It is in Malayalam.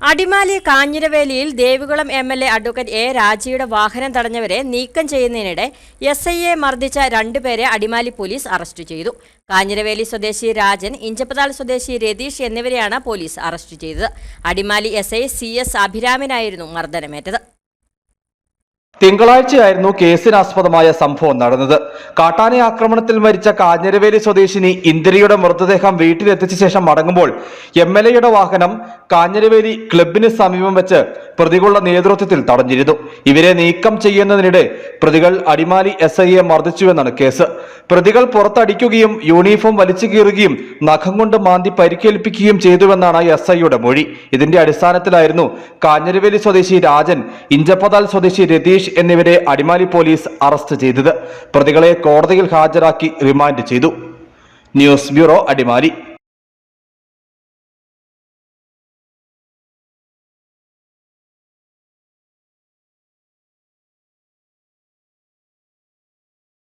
Adimali കാഞ്ഞിരവേലിയിൽ Devikulam M L A advocate A രാജിയുടെ വാഹനം തടഞ്ഞവരെ നീക്കം ചെയ്യുന്നതിനിടെ എസ് ഐ എ മർദ്ദിച്ച രണ്ടുപേരെ അടിമാലി പോലീസ് അറസ്റ്റ് ചെയ്തു. കാഞ്ഞിരവേലി സ്വദേശി രാജൻ ഇഞ്ചപ്പതാൽ സ്വദേശി രതീഷ് എന്നിവരെയാണ് പോലീസ് അറസ്റ്റ് ചെയ്തത്. Adimali S I C S അഭിരാമിനായിരുന്നു മർദ്ദനമേറ്റത്. തിങ്കളാഴ്ചയായിരുന്നു കേസിനാസ്പദമായ സംഭവം നടന്നത്. കാട്ടാന ആക്രമണത്തിൽ മരിച്ച കാഞ്ഞിരവേലി സ്വദേശിനി ഇന്ദിരയുടെ മൃതദേഹം വീട്ടിലെത്തിച്ച ശേഷം മടങ്ങുമ്പോൾ എം വാഹനം കാഞ്ഞിരവേലി ക്ലബിന് സമീപം വെച്ച് പ്രതികളുടെ നേതൃത്വത്തിൽ തടഞ്ഞിരുന്നു ഇവരെ നീക്കം ചെയ്യുന്നതിനിടെ പ്രതികൾ അടിമാലി എസ് ഐയെ മർദ്ദിച്ചുവെന്നാണ് കേസ്. പ്രതികൾ പുറത്തടിക്കുകയും യൂണിഫോം വലിച്ചു കീറുകയും നഖം കൊണ്ട് മാന്തി പരിക്കേൽപ്പിക്കുകയും ചെയ്തുവെന്നാണ് എസ് ഐയുടെ മൊഴി. ഇതിന്റെ അടിസ്ഥാനത്തിലായിരുന്നു കാഞ്ഞിരവേലി സ്വദേശി രാജൻ ഇഞ്ചപ്പതാൽ സ്വദേശി രതീഷ് എന്നിവരെ അടിമാലി പോലീസ് അറസ്റ്റ് ചെയ്തത്. പ്രതികളെ കോടതിയിൽ ഹാജരാക്കി റിമാൻഡ് ചെയ്തു. News bureau Adimali.